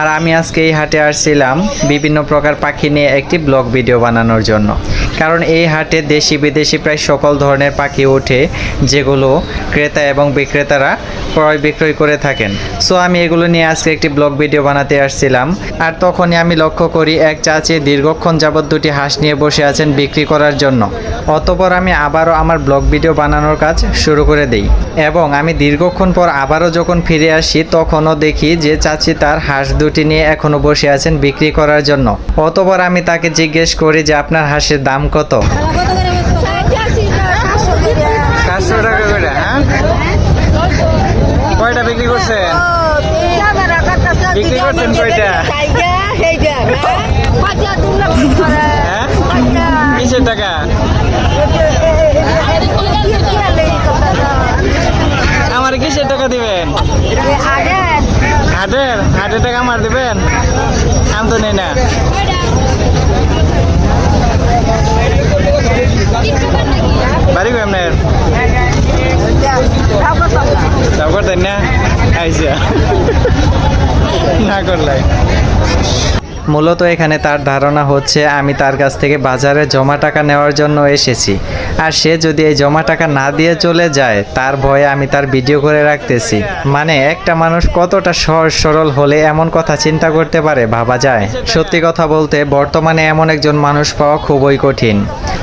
আর আমি আজকে এই হাটে আসছিলাম বিভিন্ন প্রকার পাখি নিয়ে একটি ব্লগ ভিডিও বানানোর জন্য। কারণ এই হাটে দেশি বিদেশি প্রায় সকল ধরনের পাখি ওঠে, যেগুলো ক্রেতা এবং বিক্রেতারা ক্রয় বিক্রয় করে থাকেন। সো আমি এগুলো নিয়ে আজকে একটি ব্লগ ভিডিও বানাতে আসছিলাম। আর তখনই আমি লক্ষ্য করি এক চাচি দীর্ঘক্ষণ যাবৎ দুটি হাঁস নিয়ে বসে আছেন বিক্রি করার জন্য। অতপর আমি আবারও আমার ব্লগ ভিডিও বানানোর কাজ শুরু করে দিই এবং আমি দীর্ঘক্ষণ পর আবারও যখন ফিরে আসি, তখনও দেখি যে চাচি তার হাঁস দুটি নিয়ে এখনও বসে আছেন বিক্রি করার জন্য। অতপর আমি তাকে জিজ্ঞেস করি যে আপনার হাঁসের দাম কত? হ্যাঁ? হ্যাঁ? আমার কিসের টাকা দিবেন? হাটের হাটের টাকা আমার দিবেন? আম তো নেই না। বাড়ি গো আপনার? না? আইসা। না করলাই মূলত এখানে তার ধারণা হচ্ছে, আমি তার কাছ থেকে বাজারে জমা টাকা নেওয়ার জন্য এসেছি। আর সে যদি এই জমা টাকা না দিয়ে চলে যায়, তার ভয়ে আমি তার ভিডিও করে রাখতেছি। মানে একটা মানুষ কতটা সহজ সরল হলে এমন কথা চিন্তা করতে পারে, ভাবা যায়। সত্যি কথা বলতে, বর্তমানে এমন একজন মানুষ পাওয়া খুবই কঠিন।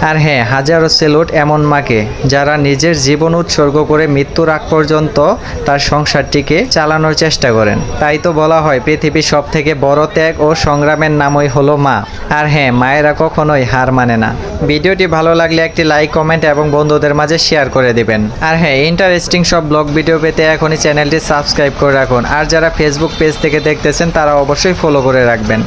আর হ্যাঁ হাজারো সেলুট এমন মাকে যারা নিজের জীবন উৎসর্গ করে মৃত্যুর আগ পর্যন্ত তার সংসারটিকে চালানোর চেষ্টা করেন। তাই তো বলা হয় পৃথিবীর সব থেকে বড় ত্যাগ ও সংগ্রামের নামই হলো মা। আর হ্যাঁ মায়েরা কখনোই হার মানে না। ভিডিওটি ভালো লাগলে একটি লাইক, কমেন্ট এবং বন্ধুদের মাঝে শেয়ার করে দিবেন। আর হ্যাঁ ইন্টারেস্টিং সব ব্লগ ভিডিও পেতে এখনই চ্যানেলটি সাবস্ক্রাইব করে রাখুন। আর যারা ফেসবুক পেজ থেকে দেখতেছেন, তারা অবশ্যই ফলো করে রাখবেন।